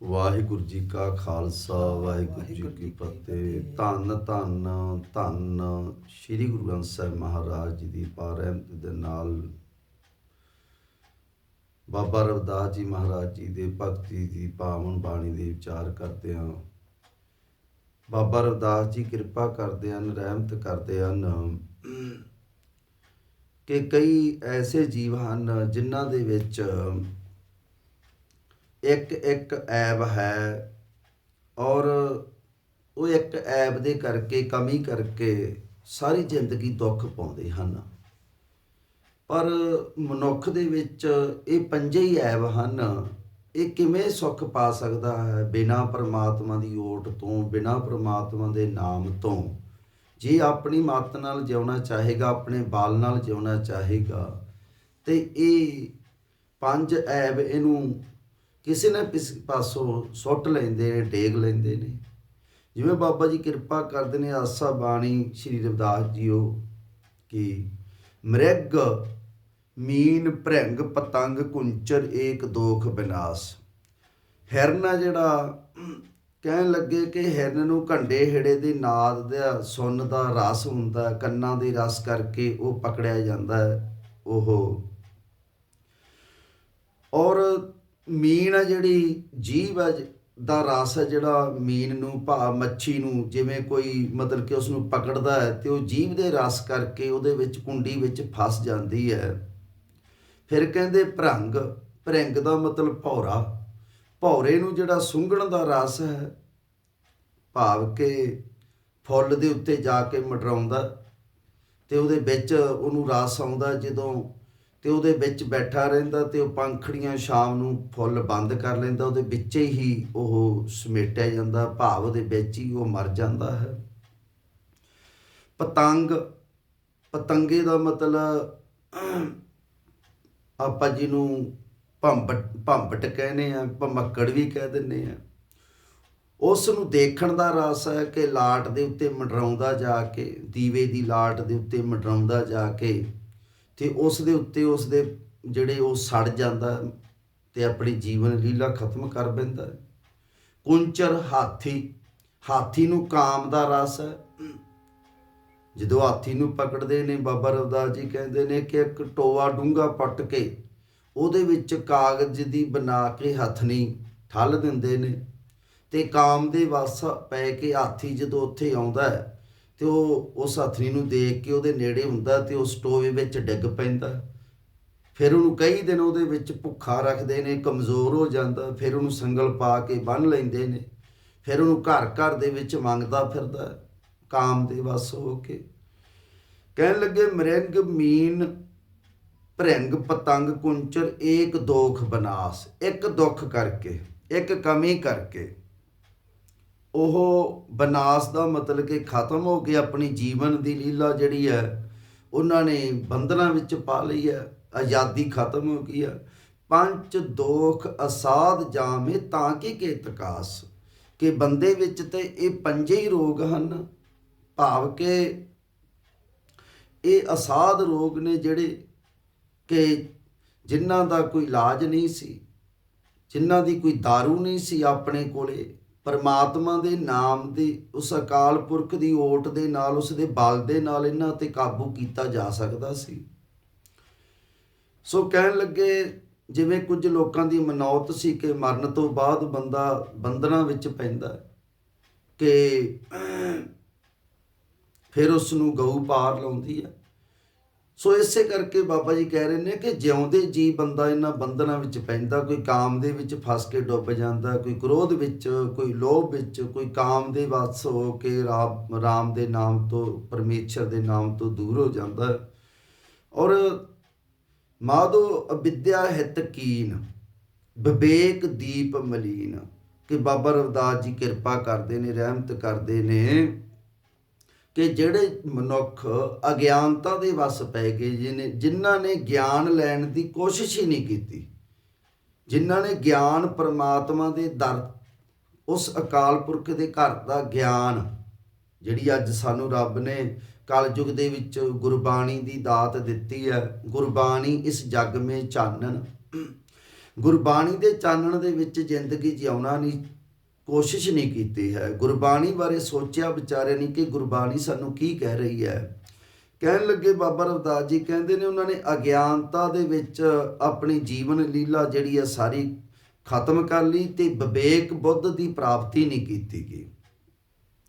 ਵਾਹਿਗੁਰੂ ਜੀ ਕਾ ਖਾਲਸਾ ਵਾਹਿਗੁਰੂ ਜੀ ਕੀ ਫਤਿਹ। ਧੰਨ ਧੰਨ ਧੰਨ ਸ੍ਰੀ ਗੁਰੂ ਗ੍ਰੰਥ ਸਾਹਿਬ ਮਹਾਰਾਜ ਜੀ ਦੀ ਪਾਰੈਂਤ ਦੇ ਨਾਲ ਬਾਬਾ ਰਵਿਦਾਸ ਜੀ ਮਹਾਰਾਜ ਜੀ ਦੇ ਭਗਤੀ ਦੀ ਪਾਵਨ ਬਾਣੀ ਦੇ ਵਿਚਾਰ ਕਰਦੇ ਹਾਂ। ਬਾਬਾ ਰਵਿਦਾਸ ਜੀ ਕਿਰਪਾ ਕਰਦੇ ਹਨ ਰਹਿਮਤ ਕਰਦੇ ਹਨ ਕਿ ਕਈ ਐਸੇ ਜੀਵ ਹਨ ਜਿਨ੍ਹਾਂ ਦੇ ਵਿੱਚ ਇੱਕ ਇੱਕ ਐਬ ਹੈ ਔਰ ਉਹ ਇੱਕ ਐਬ ਦੇ ਕਰਕੇ, ਕਮੀ ਕਰਕੇ ਸਾਰੀ ਜ਼ਿੰਦਗੀ ਦੁੱਖ ਪਾਉਂਦੇ ਹਨ। ਪਰ ਮਨੁੱਖ ਦੇ ਵਿੱਚ ਇਹ ਪੰਜੇ ਹੀ ਐਬ ਹਨ। ਇਹ ਕਿਵੇਂ ਸੁੱਖ ਪਾ ਸਕਦਾ ਹੈ ਬਿਨਾ ਪ੍ਰਮਾਤਮਾ ਦੀ ਓਟ ਤੋਂ, ਬਿਨਾ ਪ੍ਰਮਾਤਮਾ ਦੇ ਨਾਮ ਤੋਂ? ਜੇ ਆਪਣੀ ਮੱਤ ਨਾਲ ਜਿਉਣਾ ਚਾਹੇਗਾ, ਆਪਣੇ ਬਾਲ ਨਾਲ ਜਿਉਣਾ ਚਾਹੇਗਾ, ਤੇ ਇਹ ਪੰਜ ਐਬ ਇਹਨੂੰ ਕਿਸੇ ਨਾ ਕਿਸੇ ਪਾਸੋਂ ਸੁੱਟ ਲੈਂਦੇ ਨੇ, ਡੇਗ ਲੈਂਦੇ ਨੇ। ਜਿਵੇਂ ਬਾਬਾ ਜੀ ਕਿਰਪਾ ਕਰਦੇ ਨੇ, ਆਸਾ ਬਾਣੀ ਸ਼੍ਰੀ ਰਵਿਦਾਸ ਜੀਓ ਕਿ ਮ੍ਰਿਗ ਮੀਨ ਭ੍ਰਿੰਗ ਪਤੰਗ ਕੁੰਚਰ ਏਕ ਦੋਖ ਬਿਨਾਸ਼। ਹਿਰਨ ਆ ਜਿਹੜਾ, ਕਹਿਣ ਲੱਗੇ ਕਿ ਹਿਰਨ ਨੂੰ ਘੰਡੇ ਹੇੜੇ ਦੇ ਨਾਦ ਦਾ ਸੁੰਨ ਦਾ ਰਸ ਹੁੰਦਾ, ਕੰਨਾਂ ਦੇ ਰਸ ਕਰਕੇ ਉਹ ਪਕੜਿਆ ਜਾਂਦਾ ਉਹ। ਔਰ ਮੀਨ ਆ ਜਿਹੜੀ, ਜੀਵ ਹੈ ਜ- ਦਾ ਰਸ ਹੈ ਜਿਹੜਾ ਮੀਨ ਨੂੰ, ਭਾ, ਮੱਛੀ ਨੂੰ ਜਿਵੇਂ ਕੋਈ ਮਤਲਬ ਕਿ ਉਸ ਨੂੰ ਪਕੜਦਾ ਹੈ ਤੇ ਉਹ ਜੀਵ ਦੇ ਰਸ ਕਰਕੇ ਉਹਦੇ ਵਿੱਚ ਕੁੰਡੀ ਵਿੱਚ ਫਸ ਜਾਂਦੀ ਹੈ। ਫਿਰ ਕਹਿੰਦੇ ਭਰੰਗ, ਭਰਿੰਗ ਦਾ ਮਤਲਬ ਭੌਰਾ। ਭੌਰੇ ਨੂੰ ਜਿਹੜਾ ਸੁੰਘਣ ਦਾ ਰਸ ਹੈ, ਭਾਵ ਕਿ ਫੁੱਲ ਦੇ ਉੱਤੇ ਜਾ ਕੇ ਮਟਰਾਉਂਦਾ ਤੇ ਉਹਦੇ ਵਿੱਚ ਉਹਨੂੰ ਰਸ ਆਉਂਦਾ ਜਦੋਂ ਤੇ ਉਹਦੇ ਵਿੱਚ ਬੈਠਾ ਰਹਿੰਦਾ ਤੇ ਉਹ ਪੰਖੜੀਆਂ ਸ਼ਾਮ ਨੂੰ ਫੁੱਲ ਬੰਦ ਕਰ ਲੈਂਦਾ, ਉਹਦੇ ਵਿੱਚ ਹੀ ਉਹ ਸਮੇਟਿਆ ਜਾਂਦਾ, ਭਾਵ ਦੇ ਵਿੱਚ ਹੀ ਉਹ ਮਰ ਜਾਂਦਾ ਹੈ। ਪਤੰਗ, ਪਤੰਗੇ ਦਾ ਮਤਲਬ ਆਪਾਂ ਜਿਹਨੂੰ ਭੰਬਟ ਭੰਬਟ ਕਹਿੰਦੇ ਆ ਭਮੱਕੜ ਵੀ ਕਹਿ ਦਿੰਦੇ ਆ। ਉਸ ਨੂੰ ਦੇਖਣ ਦਾ ਰਸ ਹੈ ਕਿ ਲਾਟ ਦੇ ਉੱਤੇ ਮੰਡਰਾਉਂਦਾ ਜਾ ਕੇ, ਦੀਵੇ ਦੀ ਲਾਟ ਦੇ ਉੱਤੇ ਮੰਡਰਾਉਂਦਾ ਜਾ ਕੇ ਤੇ ਉਸ ਦੇ ਉੱਤੇ ਉਸ ਦੇ ਜਿਹੜੇ ਉਹ ਸੜ ਜਾਂਦਾ ਹੈ ਤੇ ਆਪਣੀ ਜੀਵਨ ਲੀਲਾ ਖਤਮ ਕਰ ਬੈਂਦਾ ਕੁੰਚਰ ਹਾਥੀ ਹਾਥੀ ਨੂੰ ਕਾਮ ਦਾ ਰਸ ਹੈ। ਜਦੋਂ ਹਾਥੀ ਨੂੰ ਪਕੜਦੇ ਨੇ, ਬਾਬਾ ਰਵਦਾਸ ਜੀ ਕਹਿੰਦੇ ਨੇ ਕਿ ਇੱਕ ਟੋਆ ਡੂੰਗਾ ਪੱਟ ਕੇ ਉਹਦੇ ਵਿੱਚ ਕਾਗਜ਼ ਦੀ ਬਣਾ ਕੇ ਹੱਥਨੀ ਠੱਲ ਦਿੰਦੇ ਨੇ ਤੇ ਕਾਮ ਦੇ ਵਸ ਪੈ ਕੇ ਹਾਥੀ ਜਦੋਂ ਉੱਥੇ ਆਉਂਦਾ ਹੈ ਤੇ ਉਹ ਉਸ ਹੱਥਨੀ ਨੂੰ ਦੇਖ ਕੇ ਉਹਦੇ ਨੇੜੇ ਹੁੰਦਾ ਤੇ ਉਸ ਟੋਏ ਵਿੱਚ ਡਿੱਗ ਪੈਂਦਾ। ਫਿਰ ਉਹਨੂੰ ਕਈ ਦਿਨ ਉਹਦੇ ਵਿੱਚ ਭੁੱਖਾ ਰੱਖਦੇ ਨੇ, ਕਮਜ਼ੋਰ ਹੋ ਜਾਂਦਾ, ਫਿਰ ਉਹਨੂੰ ਸੰਗਲ ਪਾ ਕੇ ਬੰਨ ਲੈਂਦੇ ਨੇ, ਫਿਰ ਉਹਨੂੰ ਘਰ ਘਰ ਦੇ ਵਿੱਚ ਮੰਗਦਾ ਫਿਰਦਾ, ਕਾਮ ਦੇ ਵਸ ਹੋ ਕੇ। ਕਹਿਣ ਲੱਗੇ, ਮ੍ਰਿੰਗ ਮੀਨ, ਭ੍ਰਿੰਗ ਪਤੰਗ ਕੁੰਚਰ, ਏਕ ਦੋਖ ਬਨਾਸ, ਇੱਕ ਦੁੱਖ ਕਰਕੇ, ਇੱਕ ਕਮੀ ਕਰਕੇ। ਉਹ ਬਨਾਸ ਦਾ ਮਤਲਬ ਕਿ ਖਤਮ ਹੋ ਕੇ ਆਪਣੀ ਜੀਵਨ ਦੀ ਲੀਲਾ ਜਿਹੜੀ ਹੈ, ਉਹਨਾਂ ਨੇ ਬੰਧਨਾਂ ਵਿੱਚ ਪਾ ਲਈ ਹੈ, ਆਜ਼ਾਦੀ ਖਤਮ ਹੋ ਗਈ ਹੈ। ਪੰਜ ਦੋਖ ਅਸਾਧ ਜਾਮੇ ਤਾਂ ਕਿ ਕੇ ਤਕਾਸ। ਕਿ ਬੰਦੇ ਵਿੱਚ ਤੇ ਇਹ ਪੰਜੇ ਹੀ ਰੋਗ ਹਨ। ਭਾਵ ਕਿ ਇਹ ਅਸਾਧ ਰੋਗ ਨੇ ਜਿਹੜੇ ਕਿ ਜਿਨ੍ਹਾਂ ਦਾ ਕੋਈ ਇਲਾਜ ਨਹੀਂ ਸੀ, ਜਿਨ੍ਹਾਂ ਦੀ ਕੋਈ दारू ਨਹੀਂ ਸੀ ਆਪਣੇ ਕੋਲੇ। ਪਰਮਾਤਮਾ ਦੇ ਨਾਮ ਦੀ, ਉਸ ਅਕਾਲ ਪੁਰਖ ਦੀ ਓਟ ਦੇ ਨਾਲ, ਉਸ ਦੇ ਬਲ ਦੇ ਨਾਲ ਇਹਨਾਂ ਤੇ ਕਾਬੂ ਕੀਤਾ ਜਾ ਸਕਦਾ ਸੀ। ਸੋ ਕਹਿਣ ਲੱਗੇ, ਜਿਵੇਂ ਕੁਝ ਲੋਕਾਂ ਦੀ ਮਨੌਤ ਸੀ ਕਿ ਮਰਨ ਤੋਂ ਬਾਅਦ ਬੰਦਾ ਬੰਧਨਾਂ ਵਿੱਚ ਪੈਂਦਾ ਕਿ ਫਿਰ ਉਸ ਨੂੰ ਗਊ ਪਾਰ ਲਾਉਂਦੀ ਹੈ। ਸੋ ਇਸੇ ਕਰਕੇ ਬਾਬਾ ਜੀ ਕਹਿ ਰਹੇ ਨੇ ਕਿ ਜਿਉਂਦੇ ਜੀ ਬੰਦਾ ਇਹਨਾਂ ਬੰਧਨਾਂ ਵਿੱਚ ਪੈਂਦਾ, ਕੋਈ ਕਾਮ ਦੇ ਵਿੱਚ ਫਸ ਕੇ ਡੁੱਬ ਜਾਂਦਾ, ਕੋਈ ਕ੍ਰੋਧ ਵਿੱਚ, ਕੋਈ ਲੋਭ ਵਿੱਚ, ਕੋਈ ਕਾਮ ਦੇ ਵਸ ਹੋ ਕੇ ਰਾਮ ਰਾਮ ਦੇ ਨਾਮ ਤੋਂ, ਪਰਮੇਸ਼ਰ ਦੇ ਨਾਮ ਤੋਂ ਦੂਰ ਹੋ ਜਾਂਦਾ। ਔਰ ਮਾਧੋ ਅਵਿਦਿਆ ਹਿਤ ਕੀਨ, ਵਿਵੇਕ ਦੀਪ ਮਲੀਨ, ਕਿ ਬਾਬਾ ਰਵਿਦਾਸ ਜੀ ਕਿਰਪਾ ਕਰਦੇ ਨੇ, ਰਹਿਮਤ ਕਰਦੇ ਨੇ। ਕਿ ਜਿਹੜੇ ਮਨੁੱਖ ਅਗਿਆਨਤਾ ਦੇ ਵਸ ਪੈ ਗਏ ਜਿਹਨੇ ਜਿਨ੍ਹਾਂ ਨੇ ਗਿਆਨ ਲੈਣ ਦੀ ਕੋਸ਼ਿਸ਼ ਹੀ ਨਹੀਂ ਕੀਤੀ, ਜਿਨ੍ਹਾਂ ਨੇ ਗਿਆਨ ਪ੍ਰਮਾਤਮਾ ਦੇ ਦਰ, ਉਸ ਅਕਾਲ ਪੁਰਖ ਦੇ ਘਰ ਦਾ ਗਿਆਨ, ਜਿਹੜੀ ਅੱਜ ਸਾਨੂੰ ਰੱਬ ਨੇ ਕਲਯੁਗ ਦੇ ਵਿੱਚ ਗੁਰਬਾਣੀ ਦੀ ਦਾਤ ਦਿੱਤੀ ਹੈ, ਗੁਰਬਾਣੀ ਇਸ ਜੱਗ ਮੇ ਚਾਨਣ, ਗੁਰਬਾਣੀ ਦੇ ਚਾਨਣ ਦੇ ਵਿੱਚ ਜ਼ਿੰਦਗੀ ਜਿਉਣਾ ਨਹੀਂ ਕੋਸ਼ਿਸ਼ ਨਹੀਂ ਕੀਤੀ ਹੈ। ਗੁਰਬਾਣੀ ਬਾਰੇ ਸੋਚਿਆ ਵਿਚਾਰਿਆ ਨਹੀਂ ਕਿ ਗੁਰਬਾਣੀ ਸਾਨੂੰ ਕੀ ਕਹਿ ਰਹੀ ਹੈ। ਕਹਿਣ ਲੱਗੇ ਬਾਬਾ ਰਵਦਾਸ ਜੀ, ਕਹਿੰਦੇ ਨੇ ਉਹਨਾਂ ਨੇ ਅਗਿਆਨਤਾ ਦੇ ਵਿੱਚ ਆਪਣੀ ਜੀਵਨ ਲੀਲਾ ਜਿਹੜੀ ਹੈ ਸਾਰੀ ਖਤਮ ਕਰ ਲਈ ਤੇ ਵਿਵੇਕ ਬੁੱਧ ਦੀ ਪ੍ਰਾਪਤੀ ਨਹੀਂ ਕੀਤੀ ਗਈ।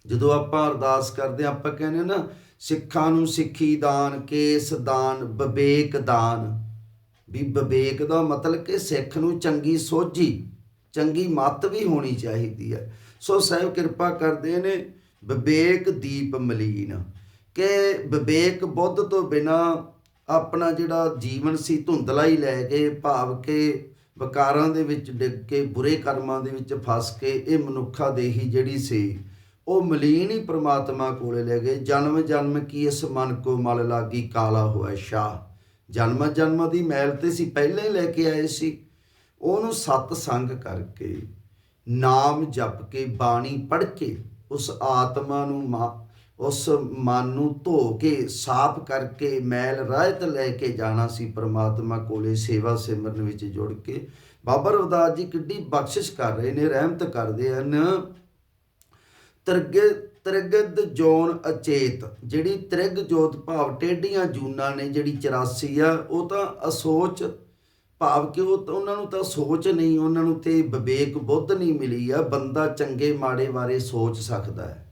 ਜਦੋਂ ਆਪਾਂ ਅਰਦਾਸ ਕਰਦੇ ਹਾਂ, ਆਪਾਂ ਕਹਿੰਦੇ ਹਾਂ ਨਾ, ਸਿੱਖਾਂ ਨੂੰ ਸਿੱਖੀ ਦਾਨ, ਕੇਸ ਦਾਨ, ਵਿਵੇਕ ਦਾਨ। ਵੀ ਵਿਵੇਕ ਦਾ ਮਤਲਬ ਕਿ ਸਿੱਖ ਨੂੰ ਚੰਗੀ ਸੋਝੀ ਚੰਗੀ ਮੱਤ ਵੀ ਹੋਣੀ ਚਾਹੀਦੀ ਹੈ। ਸੋ ਸਾਹਿਬ ਕਿਰਪਾ ਕਰਦੇ ਨੇ ਵਿਵੇਕ ਦੀਪ ਮਲੀਨ ਕਿ ਵਿਵੇਕ ਬੁੱਧ ਤੋਂ ਬਿਨਾ ਆਪਣਾ ਜਿਹੜਾ ਜੀਵਨ ਸੀ, ਧੁੰਦਲਾ ਹੀ ਲੈ ਕੇ, ਭਾਵ ਕੇ ਵਿਕਾਰਾਂ ਦੇ ਵਿੱਚ ਡਿੱਗ ਕੇ, ਬੁਰੇ ਕਰਮਾਂ ਦੇ ਵਿੱਚ ਫਸ ਕੇ ਇਹ ਮਨੁੱਖਾ ਦੇਹੀ ਜਿਹੜੀ ਸੀ, ਉਹ ਮਲੀਨ ਹੀ ਪ੍ਰਮਾਤਮਾ ਕੋਲੇ ਲੈ ਗਏ। ਜਨਮ ਜਨਮ ਕੀ ਇਸ ਮਨ ਕੋ ਮਲ ਲਾਗੀ ਕਾਲਾ ਹੋਇਆ ਸ਼ਾ ਜਨਮ ਜਨਮ ਦੀ ਮੈਲ ਤੇ ਸੀ, ਪਹਿਲਾਂ ਹੀ ਲੈ ਕੇ ਆਏ ਸੀ। ਉਹਨੂੰ ਸਤ ਸੰਗ ਕਰਕੇ ਨਾਮ ਜਪ ਕੇ ਬਾਣੀ ਪੜ੍ਹ ਕੇ ਉਸ ਆਤਮਾ ਨੂੰ ਮਾ- ਉਸ ਮਨ ਨੂੰ ਧੋ ਕੇ ਸਾਫ਼ ਕਰਕੇ ਮੈਲ ਰਹਿਤ ਲੈ ਕੇ ਜਾਣਾ ਸੀ ਪ੍ਰਮਾਤਮਾ ਕੋਲੇ ਸੇਵਾ ਸਿਮਰਨ ਵਿੱਚ ਜੁੜ ਕੇ। ਬਾਬਾ ਰਵਦਾਸ ਜੀ ਕਿੱਡੀ ਬਖਸ਼ਿਸ਼ ਕਰ ਰਹੇ ਨੇ, ਰਹਿਮਤ ਕਰਦੇ ਹਨ। ਤ੍ਰਿਗ, ਤ੍ਰਿਗਦ ਜੋਨ ਅਚੇਤ, ਜਿਹੜੀ ਤ੍ਰਿਗ ਜੋਤ ਭਾਵ ਟੇਡੀਆਂ ਜੂਨਾਂ ਨੇ, ਜਿਹੜੀ 84 ਆ, ਉਹ ਤਾਂ ਅਸੋਚ ਭਾਵ ਕਿ ਉਹ ਤਾਂ ਉਹਨਾਂ ਨੂੰ ਤਾਂ ਸੋਚ ਨਹੀਂ, ਉਹਨਾਂ ਨੂੰ ਤੇ ਵਿਵੇਕ ਬੁੱਧ ਨਹੀਂ ਮਿਲੀ ਆ। ਬੰਦਾ ਚੰਗੇ ਮਾੜੇ ਬਾਰੇ ਸੋਚ ਸਕਦਾ ਹੈ।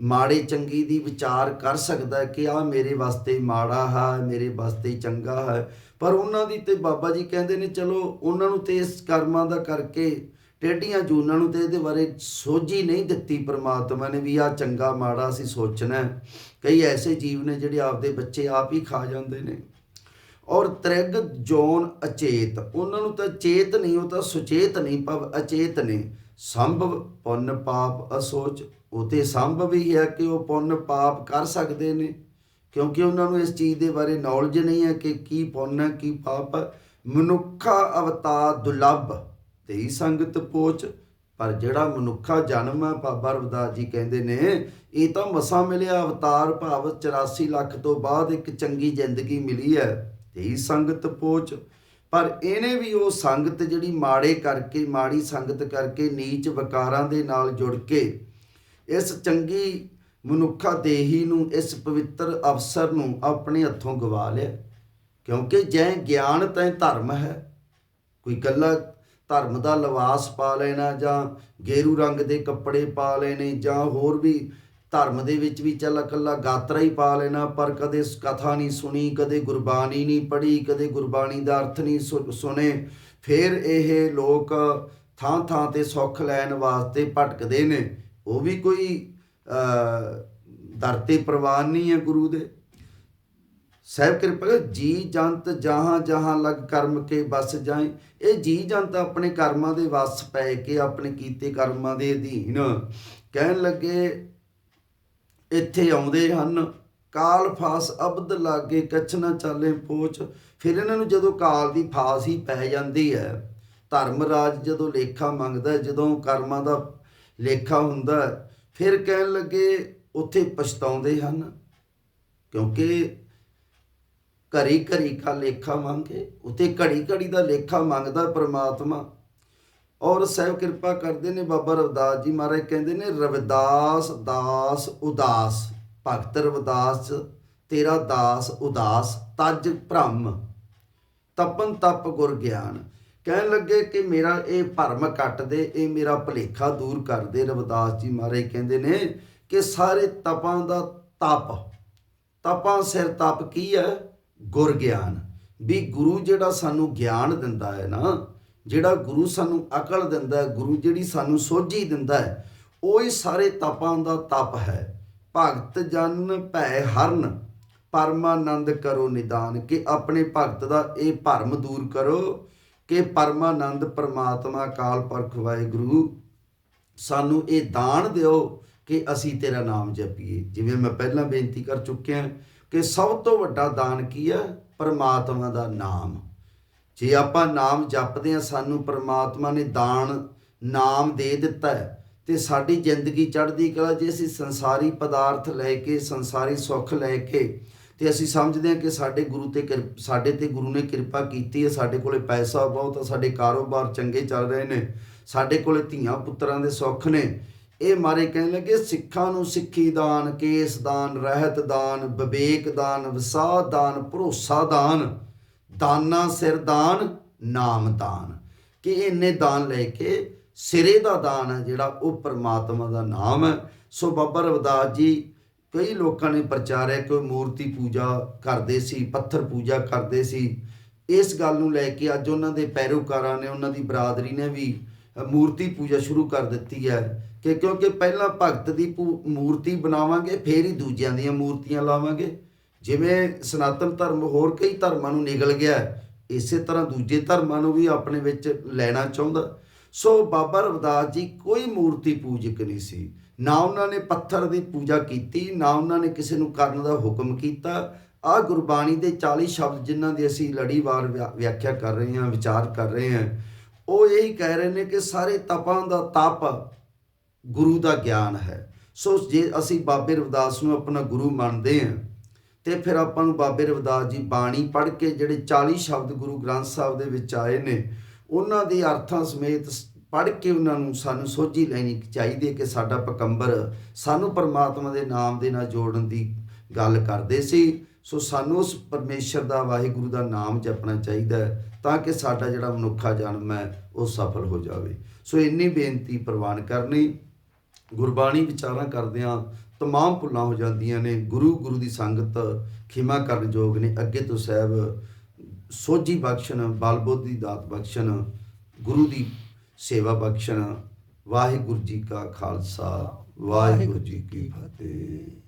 ਮਾੜੇ ਚੰਗੀ ਦੀ ਵਿਚਾਰ ਕਰ ਸਕਦਾ ਕਿ ਆ ਮੇਰੇ ਵਾਸਤੇ ਮਾੜਾ ਹੈ ਮੇਰੇ ਵਾਸਤੇ ਚੰਗਾ ਹੈ। ਪਰ ਉਹਨਾਂ ਦੀ ਤੇ ਬਾਬਾ ਜੀ ਕਹਿੰਦੇ ਨੇ, ਚਲੋ ਉਹਨਾਂ ਨੂੰ ਤੇ ਇਸ ਕਰਮਾਂ ਦਾ ਕਰਕੇ ਟੇਢੀਆਂ ਜੂਨਾਂ ਨੂੰ ਤੇ ਇਹਦੇ ਬਾਰੇ ਸੋਝੀ ਨਹੀਂ ਦਿੱਤੀ ਪ੍ਰਮਾਤਮਾ ਨੇ ਵੀ ਆ ਚੰਗਾ ਮਾੜਾ ਅਸੀਂ ਸੋਚਣਾ ਕਈ ਐਸੇ ਜੀਵ ਨੇ ਜਿਹੜੇ ਆਪਦੇ ਬੱਚੇ ਆਪ ਹੀ ਖਾ ਜਾਂਦੇ ਨੇ। ਔਰ ਤ੍ਰਿਗ, ਜੋਨ, ਅਚੇਤ। ਉਹਨਾਂ ਨੂੰ ਤਾਂ ਚੇਤ ਨਹੀਂ, ਉਹ ਤਾਂ ਸੁਚੇਤ ਨਹੀਂ ਪਰ ਅਚੇਤ ਨੇ। ਸੰਭਵ, ਪੁੰਨ, ਪਾਪ, ਅਸੋਚ। ਉਹ ਤੇ ਸੰਭਵ ਹੀ ਹੈ ਕਿ ਉਹ ਪੁੰਨ, ਪਾਪ ਕਰ ਸਕਦੇ ਨੇ। ਕਿਉਂਕਿ ਉਹਨਾਂ ਨੂੰ ਇਸ ਚੀਜ਼ ਦੇ ਬਾਰੇ ਨੌਲੇਜ ਨਹੀਂ ਹੈ ਕਿ ਕੀ ਪੁੰਨ ਹੈ, ਕੀ ਪਾਪ ਹੈ। ਮਨੁੱਖਾ ਅਵਤਾਰ ਦੁਲੱਭ ਤੇਈ ਸੰਗਤ ਪੋਚ। ਪਰ ਜਿਹੜਾ ਮਨੁੱਖਾ ਜਨਮ ਹੈ, ਬਾਬਾ ਰਵਦਾਸ ਜੀ ਕਹਿੰਦੇ ਨੇ, ਇਹ ਤਾਂ ਮਸਾ ਮਿਲਿਆ ਅਵਤਾਰ ਭਾਵ 84 ਲੱਖ ਤੋਂ ਬਾਅਦ ਇੱਕ ਚੰਗੀ ਜ਼ਿੰਦਗੀ ਮਿਲੀ ਹੈ। ਤੇਈ ਸੰਗਤ ਪੋਚ ਪਰ ਇਹਨੇ ਵੀ ਉਹ ਸੰਗਤ ਜਿਹੜੀ ਮਾੜੇ ਕਰਕੇ, ਮਾੜੀ ਸੰਗਤ ਕਰਕੇ ਨੀਚ ਵਿਕਾਰਾਂ ਦੇ ਨਾਲ ਜੁੜ ਕੇ ਇਸ ਚੰਗੀ ਮਨੁੱਖਾ ਦੇਹੀ ਨੂੰ, ਇਸ ਪਵਿੱਤਰ ਅਵਸਰ ਨੂੰ ਆਪਣੇ ਹੱਥੋਂ ਗਵਾ ਲਿਆ। ਕਿਉਂਕਿ ਜੈ ਗਿਆਨ ਤੈ ਧਰਮ ਹੈ। ਕੋਈ ਗੱਲਾਂ ਧਰਮ ਦਾ ਲਿਬਾਸ ਪਾ ਲੈਣਾ ਜਾਂ ਗੇਰੂ ਰੰਗ ਦੇ ਕੱਪੜੇ ਪਾ ਲੈਣੇ ਜਾਂ ਹੋਰ ਵੀ ਧਰਮ ਦੇ ਵਿੱਚ ਵੀ ਚੱਲ ਇਕੱਲਾ ਗਾਤਰਾ ਹੀ ਪਾ ਲੈਣਾ ਪਰ ਕਦੇ ਕਥਾ ਨਹੀਂ ਸੁਣੀ ਕਦੇ ਗੁਰਬਾਣੀ ਨਹੀਂ ਪੜ੍ਹੀ ਕਦੇ ਗੁਰਬਾਣੀ ਦਾ ਅਰਥ ਨਹੀਂ ਸੁ- ਸੁਣੇ। ਫਿਰ ਇਹ ਲੋਕ ਥਾਂ ਥਾਂ ਤੇ ਸੁੱਖ ਲੈਣ ਵਾਸਤੇ ਭਟਕਦੇ ਨੇ। ਉਹ ਵੀ ਕੋਈ ਅ, ਦਰ ਤੇ ਪ੍ਰਵਾਨ ਨਹੀਂ ਹੈ ਗੁਰੂ ਦੇ। ਸਹਿਬ ਕਿਰਪਾ ਜੀ ਜੰਤ ਜਹਾਂ ਜਹਾਂ ਲਗ ਕਰਮ ਕੇ ਬਸ ਜਾਏ ਇਹ ਜੀ ਜੰਤ ਆਪਣੇ ਕਰਮਾਂ ਦੇ ਵਸ ਪੈ ਕੇ ਆਪਣੇ ਕੀਤੇ ਕਰਮਾਂ ਦੇ ਅਧੀਨ। ਕਹਿਣ ਲੱਗੇ ਇੱਥੇ ਆਉਂਦੇ ਹਨ। ਕਾਲ ਫਾਸ ਅਬਦ ਲਾਗੇ ਕੱਛ ਨਾ ਚਾਲੇ ਪੋਚ। ਫਿਰ ਇਹਨਾਂ ਨੂੰ ਜਦੋਂ ਕਾਲ ਦੀ ਫਾਸ ਹੀ ਪੈ ਜਾਂਦੀ ਹੈ, ਧਰਮ ਰਾਜ ਜਦੋਂ ਲੇਖਾ ਮੰਗਦਾ ਜਦੋਂ ਕਰਮਾਂ ਦਾ ਲੇਖਾ ਹੁੰਦਾ ਫਿਰ ਕਹਿਣ ਲੱਗੇ, ਉੱਥੇ ਪਛਤਾਉਂਦੇ ਹਨ। ਕਿਉਂਕਿ ਘੜੀ ਘੜੀ ਕਾ ਲੇਖਾ ਮੰਗੇ, ਉੱਥੇ ਘੜੀ ਘੜੀ ਦਾ ਲੇਖਾ ਮੰਗਦਾ ਪ੍ਰਮਾਤਮਾ। ਔਰ ਸਹਿਬ ਕਿਰਪਾ ਕਰਦੇ ਨੇ ਬਾਬਾ ਰਵਿਦਾਸ ਜੀ ਮਹਾਰਾਜ, ਕਹਿੰਦੇ ਨੇ, ਰਵਿਦਾਸ, ਦਾਸ, ਉਦਾਸ, ਭਗਤ ਰਵਿਦਾਸ, ਤੇਰਾ ਦਾਸ, ਉਦਾਸ, ਤਜ ਭ੍ਰਮ, ਤਪਨ ਤਪ ਗੁਰ ਗਿਆਨ। ਕਹਿਣ ਲੱਗੇ ਕਿ ਮੇਰਾ ਇਹ ਭਰਮ ਕੱਟ ਦੇ, ਇਹ ਮੇਰਾ ਭਲੇਖਾ ਦੂਰ ਕਰ ਦੇ, ਰਵਿਦਾਸ ਜੀ ਮਹਾਰਾਜ ਕਹਿੰਦੇ ਨੇ ਕਿ ਸਾਰੇ ਤਪਾਂ ਦਾ ਤਪ, ਤਪਾਂ ਸਿਰ ਤਪ ਕੀ ਹੈ? ਗੁਰ ਗਿਆਨ। ਵੀ ਗੁਰੂ ਜਿਹੜਾ ਸਾਨੂੰ ਗਿਆਨ ਦਿੰਦਾ ਹੈ ਨਾ ਜਿਹੜਾ ਗੁਰੂ ਸਾਨੂੰ ਅਕਲ ਦਿੰਦਾ ਹੈ, ਗੁਰੂ ਜਿਹੜੀ ਸਾਨੂੰ ਸੋਝੀ ਦਿੰਦਾ ਹੈ, ਉਹ ਹੀ ਸਾਰੇ ਤਪਾਂ ਦਾ ਤਪ ਹੈ। ਭਗਤ ਜਨ ਭੈ ਹਰਨ, ਪਰਮਾਨੰਦ ਕਰੋ ਨਿਦਾਨ, ਕਿ ਆਪਣੇ ਭਗਤ ਦਾ ਇਹ ਭਰਮ ਦੂਰ ਕਰੋ, ਕਿ ਪਰਮਾਨੰਦ ਪਰਮਾਤਮਾ ਕਾਲ ਪੁਰਖ ਵਾਹਿਗੁਰੂ, ਸਾਨੂੰ ਇਹ ਦਾਨ ਦਿਓ ਕਿ ਅਸੀਂ ਤੇਰਾ ਨਾਮ ਜਪੀਏ। ਜਿਵੇਂ ਮੈਂ ਪਹਿਲਾਂ ਬੇਨਤੀ ਕਰ ਚੁੱਕਿਆ ਕਿ ਸਭ ਤੋਂ ਵੱਡਾ ਦਾਨ ਕੀ ਹੈ? ਪਰਮਾਤਮਾ ਦਾ ਨਾਮ। ਜੇ ਆਪਾਂ ਨਾਮ ਜਪਦੇ ਹਾਂ, ਸਾਨੂੰ ਪਰਮਾਤਮਾ ਨੇ ਦਾਨ ਨਾਮ ਦੇ ਦਿੱਤਾ ਹੈ, ਤੇ ਸਾਡੀ ਜ਼ਿੰਦਗੀ ਚੜ੍ਹਦੀ ਕਲਾ ਜੇ ਅਸੀਂ ਸੰਸਾਰੀ ਪਦਾਰਥ ਲੈ ਕੇ, ਸੰਸਾਰੀ ਸੁੱਖ ਲੈ ਕੇ, ਤੇ ਅਸੀਂ ਸਮਝਦੇ ਹਾਂ ਕਿ ਸਾਡੇ ਗੁਰੂ ਤੇ ਕਿਰਪ- ਸਾਡੇ ਤੇ ਗੁਰੂ ਨੇ ਕਿਰਪਾ ਕੀਤੀ ਹੈ, ਸਾਡੇ ਕੋਲੇ ਪੈਸਾ ਬਹੁਤ ਆ, ਸਾਡੇ ਕਾਰੋਬਾਰ ਚੰਗੇ ਚੱਲ ਰਹੇ ਨੇ, ਸਾਡੇ ਕੋਲੇ ਧੀਆਂ ਪੁੱਤਰਾਂ ਦੇ ਸੁੱਖ ਨੇ। ਇਹ ਮਾਰੇ ਕਹਿਣ ਲੱਗੇ, ਸਿੱਖਾਂ ਨੂੰ ਸਿੱਖੀ ਦਾਨ, ਕੇਸ ਦਾਨ, ਰਹਿਤ ਦਾਨ, ਵਿਵੇਕ ਦਾਨ, ਵਿਸਾਹ ਦਾਨ, ਭਰੋਸਾ ਦਾਨ। ਦਾਨਾ ਸਿਰ ਦਾਨ, ਨਾਮ ਦਾਨ। ਕਿ ਇੰਨੇ ਦਾਨ ਲੈ ਕੇ ਸਿਰੇ ਦਾ ਦਾਨ ਹੈ ਜਿਹੜਾ ਉਹ ਪਰਮਾਤਮਾ ਦਾ ਨਾਮ ਹੈ। ਸੋ ਬਾਬਾ ਰਵਿਦਾਸ ਜੀ, ਕਈ ਲੋਕਾਂ ਨੇ ਪ੍ਰਚਾਰਿਆ ਕਿ ਉਹ ਮੂਰਤੀ ਪੂਜਾ ਕਰਦੇ ਸੀ, ਪੱਥਰ ਪੂਜਾ ਕਰਦੇ ਸੀ। ਇਸ ਗੱਲ ਨੂੰ ਲੈ ਕੇ ਅੱਜ ਉਹਨਾਂ ਦੇ ਪੈਰੋਕਾਰਾਂ ਨੇ, ਉਹਨਾਂ ਦੀ ਬਰਾਦਰੀ ਨੇ ਵੀ ਮੂਰਤੀ ਪੂਜਾ ਸ਼ੁਰੂ ਕਰ ਦਿੱਤੀ ਹੈ ਕਿ ਕਿਉਂਕਿ ਪਹਿਲਾਂ ਭਗਤ ਦੀ ਪੂ- ਮੂਰਤੀ ਬਣਾਵਾਂਗੇ, ਫੇਰ ਹੀ ਦੂਜਿਆਂ ਦੀਆਂ ਮੂਰਤੀਆਂ ਲਾਵਾਂਗੇ। ਜਿਵੇਂ ਸਨਾਤਨ ਧਰਮ ਹੋਰ ਕਈ ਧਰਮਾਂ ਨੂੰ ਨਿਗਲ ਗਿਆ ਇਸੇ ਤਰ੍ਹਾਂ ਦੂਜੇ ਧਰਮਾਂ ਨੂੰ ਵੀ ਆਪਣੇ ਵਿੱਚ ਲੈਣਾ ਚਾਹੁੰਦਾ ਸੋ ਬਾਬਾ ਰਵਿਦਾਸ ਜੀ ਕੋਈ ਮੂਰਤੀ ਪੂਜਕ ਨਹੀਂ ਸੀ। ਨਾ ਉਹਨਾਂ ਨੇ ਪੱਥਰ ਦੀ ਪੂਜਾ ਕੀਤੀ, ਨਾ ਉਹਨਾਂ ਨੇ ਕਿਸੇ ਨੂੰ ਕਰਨ ਦਾ ਹੁਕਮ ਕੀਤਾ। ਆ ਗੁਰਬਾਣੀ ਦੇ 40 ਸ਼ਬਦ ਜਿਨ੍ਹਾਂ ਦੀ ਅਸੀਂ ਲੜੀਵਾਰ ਵਿਆ- ਵਿਆਖਿਆ ਕਰ ਰਹੇ ਹਾਂ, ਵਿਚਾਰ ਕਰ ਰਹੇ ਹਾਂ, ਉਹ ਇਹੀ ਕਹਿ ਰਹੇ ਨੇ ਕਿ ਸਾਰੇ ਤਪਾਂ ਦਾ ਤਪ ਗੁਰੂ ਦਾ ਗਿਆਨ ਹੈ। ਸੋ ਜੇ ਅਸੀਂ ਬਾਬੇ ਰਵਿਦਾਸ ਨੂੰ ਆਪਣਾ ਗੁਰੂ ਮੰਨਦੇ ਹਾਂ ਤੇ ਫਿਰ ਆਪਾਂ ਨੂੰ ਬਾਬੇ ਰਵਿਦਾਸ ਜੀ ਬਾਣੀ ਪੜ੍ਹ ਕੇ ਜਿਹੜੇ 40 ਸ਼ਬਦ ਗੁਰੂ ਗ੍ਰੰਥ ਸਾਹਿਬ ਦੇ ਵਿੱਚ ਆਏ ਨੇ, ਉਹਨਾਂ ਦੇ ਅਰਥਾਂ ਸਮੇਤ ਪੜ੍ਹ ਕੇ ਉਹਨਾਂ ਨੂੰ ਸਾਨੂੰ ਸੋਝੀ ਲੈਣੀ ਚਾਹੀਦੀ ਹੈ ਕਿ ਸਾਡਾ ਪਕੰਬਰ ਸਾਨੂੰ ਪਰਮਾਤਮਾ ਦੇ ਨਾਮ ਦੇ ਨਾਲ ਜੋੜਨ ਦੀ ਗੱਲ ਕਰਦੇ ਸੀ। ਸੋ ਸਾਨੂੰ ਉਸ ਪਰਮੇਸ਼ਰ ਦਾ, ਵਾਹਿਗੁਰੂ ਦਾ ਨਾਮ ਜਪਣਾ ਚਾਹੀਦਾ ਹੈ ਤਾਂ ਕਿ ਸਾਡਾ ਜਿਹੜਾ ਮਨੁੱਖਾ ਜਨਮ ਹੈ ਉਹ ਸਫਲ ਹੋ ਜਾਵੇ। ਸੋ ਇੰਨੀ ਬੇਨਤੀ ਪ੍ਰਵਾਨ ਕਰਨੀ। ਗੁਰਬਾਣੀ ਵਿਚਾਰਾਂ ਕਰਦਿਆਂ ਤਮਾਮ ਭੁੱਲਾਂ ਹੋ ਜਾਂਦੀਆਂ ਨੇ। ਗੁਰੂ ਗੁਰੂ ਦੀ ਸੰਗਤ ਖਿਮਾ ਕਰਨ ਯੋਗ ਨੇ। ਅੱਗੇ ਤੋਂ ਸਾਹਿਬ ਸੋਝੀ ਬਖਸ਼ਣ, ਬਲਬੁੱਧ ਦੀ ਦਾਤ ਬਖਸ਼ਣ, ਗੁਰੂ ਦੀ ਸੇਵਾ ਬਖਸ਼ਣ। ਵਾਹਿਗੁਰੂ ਜੀ ਕਾ ਖਾਲਸਾ, ਵਾਹਿਗੁਰੂ ਜੀ ਕੀ ਫਤਿਹ।